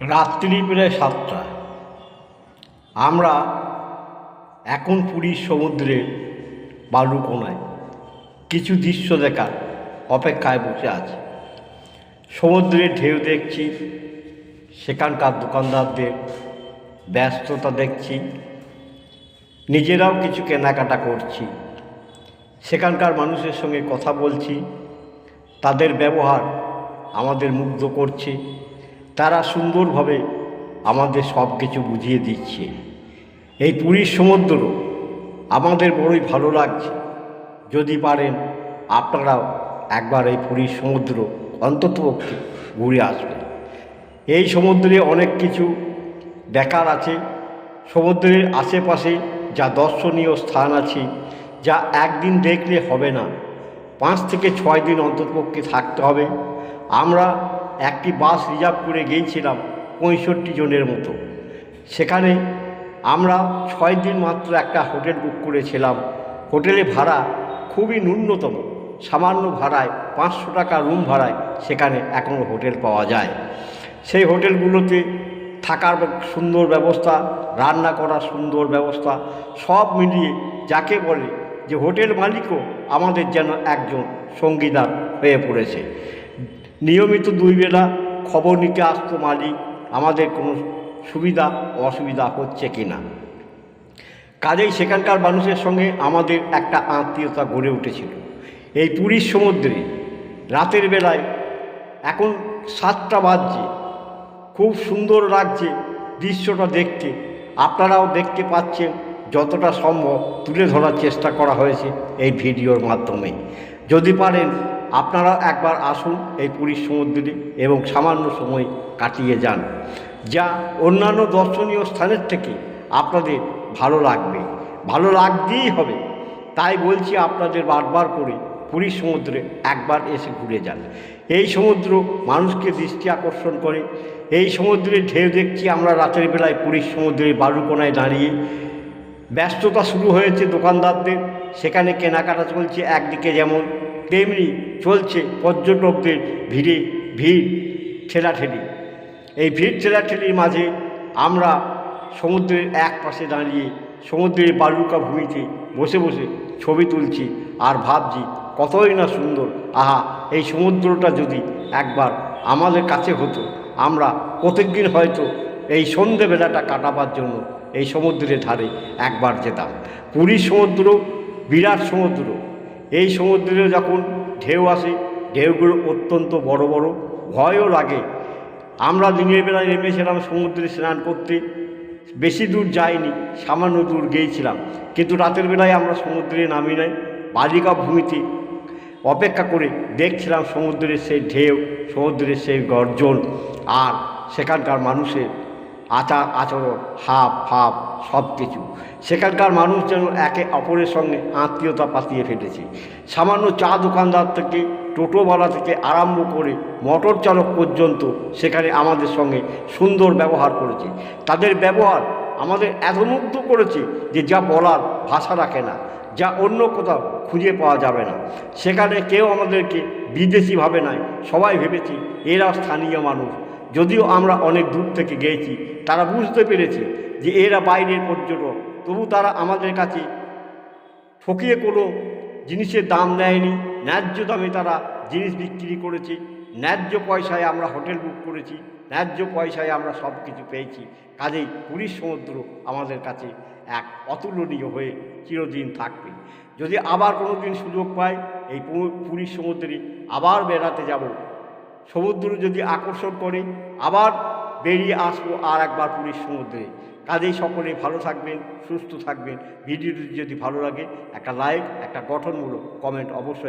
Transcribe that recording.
রাত্রি প্রায় সাতটা আমরা এখন পুরীর সমুদ্রের বালুকোনায় কিছু দৃশ্য দেখার অপেক্ষায় বসে আছি। সমুদ্রের ঢেউ দেখছি, সেখানকার দোকানদারদের ব্যস্ততা দেখছি, নিজেরাও কিছু কেনাকাটা করছি, সেখানকার মানুষের সঙ্গে কথা বলছি, তাদের ব্যবহার আমাদের মুগ্ধ করছে তারা সুন্দরভাবে আমাদের সব কিছু বুঝিয়ে দিচ্ছে। এই পুরীর সমুদ্র আমাদের বড়ই ভালো লাগছে। যদি পারেন, আপনারাও একবার এই পুরীর সমুদ্র অন্ততপক্ষে ঘুরে আসবেন। এই সমুদ্রে অনেক কিছু দেখার আছে। সমুদ্রের আশেপাশে যা দর্শনীয় স্থান আছে, যা একদিন দেখলে হবে না, পাঁচ থেকে ছয় দিন অন্ততপক্ষে থাকতে হবে। আমরা একটি বাস রিজার্ভ করে গিয়েছিলাম পঁয়ষট্টি জনের মতো। সেখানে আমরা ছয় দিন মাত্র একটা হোটেল বুক করেছিলাম। হোটেলে ভাড়া খুবই ন্যূনতম। সামান্য ভাড়ায় পাঁচশো টাকা রুম ভাড়ায় সেখানে এখনও হোটেল পাওয়া যায়। সেই হোটেলগুলোতে থাকার সুন্দর ব্যবস্থা, রান্না করার সুন্দর ব্যবস্থা, সব মিলিয়ে যাকে বলে যে হোটেল মালিকও আমাদের যেন একজন সঙ্গীদার হয়ে পড়েছে। নিয়মিত দুই বেলা খবর নিতে আসতো মালিক, আমাদের কোনো সুবিধা অসুবিধা হচ্ছে কি না। কাজেই সেখানকার মানুষের সঙ্গে আমাদের একটা আত্মীয়তা গড়ে উঠেছিল। এই পুরীর সমুদ্রে রাতের বেলায় এখন সাতটা বাজছে। খুব সুন্দর লাগছে দৃশ্যটা দেখতে। আপনারাও দেখতে পাচ্ছেন যতটা সম্ভব তুলে ধরার চেষ্টা করা হয়েছে এই ভিডিওর মাধ্যমে। যদি পারেন আপনারা একবার আসুন এই পুরীর সমুদ্রে এবং সামান্য সময় কাটিয়ে যান, যা অন্যান্য দর্শনীয় স্থানের থেকে আপনাদের ভালো লাগবে। ভালো লাগতেই হবে। তাই বলছি আপনাদের বারবার করে পুরীর সমুদ্রে একবার এসে ঘুরে যান। এই সমুদ্র মানুষকে দৃষ্টি আকর্ষণ করে। এই সমুদ্রের ঢেউ দেখছি আমরা রাতের বেলায় পুরীর সমুদ্রের বালুকোনায় দাঁড়িয়ে। ব্যস্ততা শুরু হয়েছে দোকানদারদের। সেখানে কেনাকাটা চলছে একদিকে যেমন তেমনি চলছে পর্যটকদের ভিড়ে, ভিড় ঠেলাঠেলি। এই ভিড় ঠেলাঠেলির মাঝে আমরা সমুদ্রের এক পাশে দাঁড়িয়ে সমুদ্রের বালুকা ভূমিতে বসে বসে ছবি তুলছি আর ভাবছি, কতই না সুন্দর। আহা, এই সমুদ্রটা যদি একবার আমাদের কাছে হতো, আমরা প্রত্যেকদিন হয়তো এই সন্ধেবেলাটা কাটাবার জন্য এই সমুদ্রের ধারে একবার যেতাম। পুরীর সমুদ্র, বিরাট সমুদ্র এই সমুদ্রে যখন ঢেউ আসে, ঢেউগুলো অত্যন্ত বড় বড় ভয়ও লাগে। আমরা দিনের বেলায় নেমেছিলাম সমুদ্রে স্নান করতে বেশি দূর যাইনি, সামান্য দূর গিয়েছিলাম। কিন্তু রাতের বেলায় আমরা সমুদ্রে নামি নাই, বালিকা ভূমিতে অপেক্ষা করে দেখছিলাম সমুদ্রের সেই ঢেউ, সমুদ্রের সেই গর্জন আর সেখানকার মানুষের আচার আচরণ হাব ভাব সব কিছু। সেখানকার মানুষ যেন একে অপরের সঙ্গে আত্মীয়তা পাতিয়ে ফেলেছে। সামান্য চা দোকানদার থেকে, টোটোওয়ালা থেকে আরম্ভ করে মোটর চালক পর্যন্ত সেখানে আমাদের সঙ্গে সুন্দর ব্যবহার করেছে। তাদের ব্যবহার আমাদের এত মুগ্ধ করেছে যে যা বলার ভাষা রাখে না, যা অন্য কোথাও খুঁজে পাওয়া যাবে না। সেখানে কেউ আমাদেরকে বিদেশি ভাবে নাই, সবাই ভেবেছি এরা স্থানীয় মানুষ। যদিও আমরা অনেক দূর থেকে গিয়েছি, তারা বুঝতে পেরেছে যে এরা বাইরের পর্যটক, তবু তারা আমাদের কাছে ঠকিয়ে কোনো জিনিসের দাম নেয়নি। ন্যায্য দামে তারা জিনিস বিক্রি করেছে। ন্যায্য পয়সায় আমরা হোটেল বুক করেছি। ন্যায্য পয়সায় আমরা সব কিছু পেয়েছি। কাজেই পুরীর সমুদ্র আমাদের কাছে এক অতুলনীয় হয়ে চিরদিন থাকবে। যদি আবার কোনো দিন সুযোগ পাই, এই পুরীর সমুদ্রে আবার বেড়াতে যাব। সমুদ্র যদি আকর্ষণ করে, আবার বেরিয়ে আসব আর একবার পুরীর সমুদ্রে। কাজেই সকলে ভালো থাকবেন, সুস্থ থাকবেন। ভিডিওটি যদি ভালো লাগে, একটা লাইক একটা গঠনমূলক কমেন্ট অবশ্যই